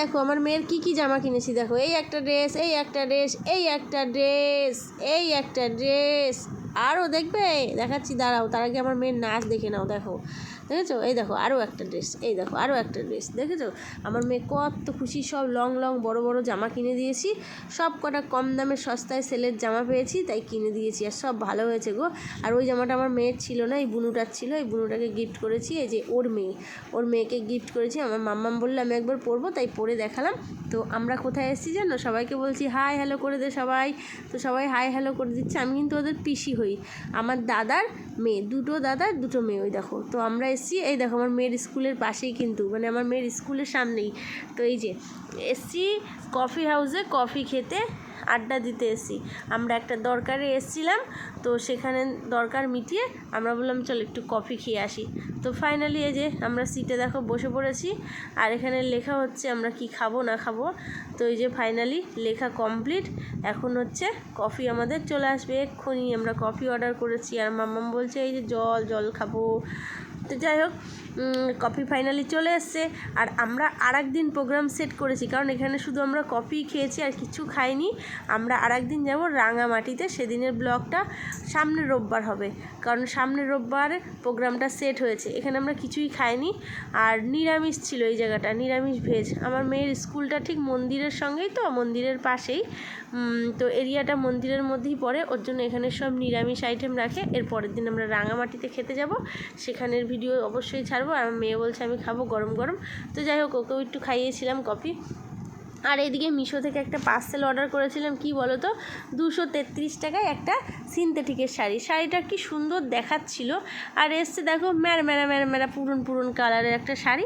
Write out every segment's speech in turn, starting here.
দেখো, আমার মেয়ের কি কি জামা কিনেছি দেখো। এই একটা ড্রেস এই একটা ড্রেস এই একটা ড্রেস এই একটা ড্রেস আরও দেখবে? দেখাচ্ছি, দাঁড়াও, তার আগে আমার মেয়ের নাচ দেখে নাও, দেখো। দেখেছ? এই দেখো আরও একটা ড্রেস এই দেখো আরও একটা ড্রেস দেখেছ? আমার মেয়ে কত খুশি, সব লং লং, বড় বড় জামা কিনে দিয়েছি। সব কটা কম দামে সস্তায় সেলের জামা পেয়েছি, তাই কিনে দিয়েছি, আর সব ভালো হয়েছে গো। আর ওই জামাটা আমার মেয়ের ছিল না, এই বুনুটার ছিল, এই বুনুটাকে গিফট করেছি, এই যে ওর মেয়ে। ওর মেয়েকে গিফট করেছি, আমার মাম্মাম বলল, আমি একবার পরবো তাই পরে দেখালাম। তো আমরা কোথায় এসেছি জানো? সবাইকে বলছি, হাই হ্যালো করে দে সবাই। তো সবাই হাই হ্যালো করে দিচ্ছে। আমি কিন্তু ওদের পিসি হই। আমার দাদার মেয়ে, দুটো দাদার, দুটো মেয়ে, ওই দেখো। তো আমরা এসেছি, এই দেখো আমার মেয়ের স্কুলের পাশেই কিন্তু মানে আমার মেয়ের স্কুলের সামনেই। তো এই যে, এসছি কফি হাউসে কফি খেতে। আড্ডা দিতে এসেছি। আমরা একটা দরকারে এসেছিলাম, তো সেখানে দরকার মিটিয়ে আমরা বললাম, চল একটু কফি খেয়ে আসি। তো ফাইনালি এই যে আমরা সিটে দেখো বসে পড়েছি, আর এখানে লেখা হচ্ছে, আমরা কি খাব না খাব? তো এই যে ফাইনালি লেখা কমপ্লিট এখন হচ্ছে কফি আমাদের চলে আসবে এক্ষুনি। আমরা কফি অর্ডার করেছি, আর মাম্মাম বলছে, এই যে জল জল খাব। তো যাই হোক কফি ফাইনালি চলে এসছে, আর আমরা আর দিন প্রোগ্রাম সেট করেছি, কারণ এখানে শুধু আমরা কফি খেয়েছি, আর কিছু খাইনি। আমরা আর একদিন যাব রাঙামাটিতে, সেদিনের ব্লগটা সামনের রোববার হবে। কারণ সামনের রোববার প্রোগ্রামটা সেট হয়েছে। এখানে আমরা কিছুই খাইনি। আর নিরামিষ ছিল এই জায়গাটা, নিরামিষ ভেজ। আমার মেয়ের স্কুলটা ঠিক মন্দিরের সঙ্গেই তো, মন্দিরের পাশেই। তো এরিয়াটা মন্দিরের মধ্যেই পড়ে। ওর জন্য এখানে সব নিরামিষ আইটেম রাখে। এর পরের দিন আমরা রাঙামাটিতে খেতে যাব। সেখানের ভিডিও অবশ্যই ছাড়বো। আর আমার মেয়ে বলছে, আমি খাব গরম গরম। তো যাই হোক, ওকেও একটু খাইয়েছিলাম কফি। আর এদিকে মিশো থেকে একটা পার্সেল অর্ডার করেছিলাম, কি বলো তো দুশো তেত্রিশ টাকায় একটা সিনথেটিকের শাড়ি। শাড়িটা কি সুন্দর দেখাচ্ছিল। আর এসছে দেখো ম্যার ম্যারা ম্যারা ম্যারা পুরন পুরন কালারের একটা শাড়ি।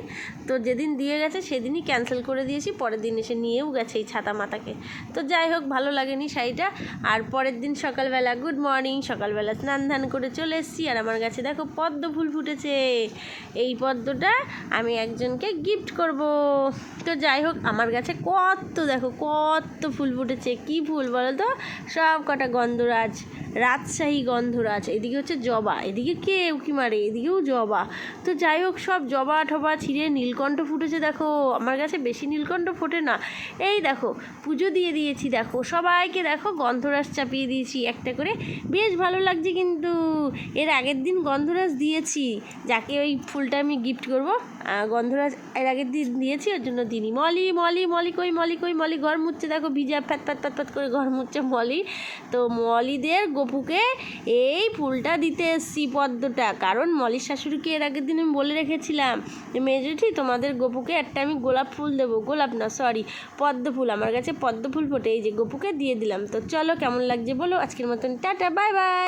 তো যেদিন দিয়ে গেছে সেদিনই ক্যান্সেল করে দিয়েছি, পরের দিন এসে নিয়েও গেছে এই ছাতা মাতাকে তো যাই হোক, ভালো লাগেনি শাড়িটা। আর পরের দিন সকালবেলা, গুড মর্নিং, সকালবেলা স্নান ধান করে চলে এসেছি। আর আমার কাছে দেখো পদ্ম ফুল ফুটেছে। এই পদ্মটা আমি একজনকে গিফট করব। তো যাই হোক, আমার কাছে কত দেখো কত ফুল ফুটেছে কি ফুল বলো তো? সব কটা গন্ধরাজ। রাজশাহী গন্ধরাজ, এদিকে হচ্ছে জবা, এদিকে কে উকি মারে, এদিকেও জবা। তো যাই হোক, সব জবা ঠবা ছিঁড়ে নীলকণ্ঠ ফুটেছে, দেখো, আমার কাছে বেশি নীলকণ্ঠ ফোটে না। এই দেখো, পুজো দিয়ে দিয়েছি, দেখো, সবাইকে দেখো, গন্ধরাজ চাপিয়ে দিয়েছি একটা করে। বেশ ভালো লাগছে কিন্তু, এর আগের দিন গন্ধরাজ দিয়েছি, যাকে ওই ফুলটা আমি গিফট করব গন্ধরাজ এর আগের দিন দিয়েছি, ওর জন্য দিনই মলি মলি মলি কই মলি কই, মলি, ঘর মুচ্ছে দেখো, ভিজা, ফ্যাত ফ্যাত ফ্যাত ফ্যাত করে ঘর মুচ্ছে মলি। তো মলিদের গপুকে এই ফুলটা দিতে এসছি পদ্মটা। কারণ মলির শাশুড়িকে এর আগের দিন আমি বলে রেখেছিলাম যে মেজরিটি তোমাদের গপুকে একটা আমি গোলাপ ফুল দেবো। গোলাপ না সরি পদ্ম ফুল। আমার কাছে পদ্ম ফুল ফোটে। এই যে গপুকে দিয়ে দিলাম। তো চলো কেমন লাগছে বলো? আজকের মতন টাটা বাই বাই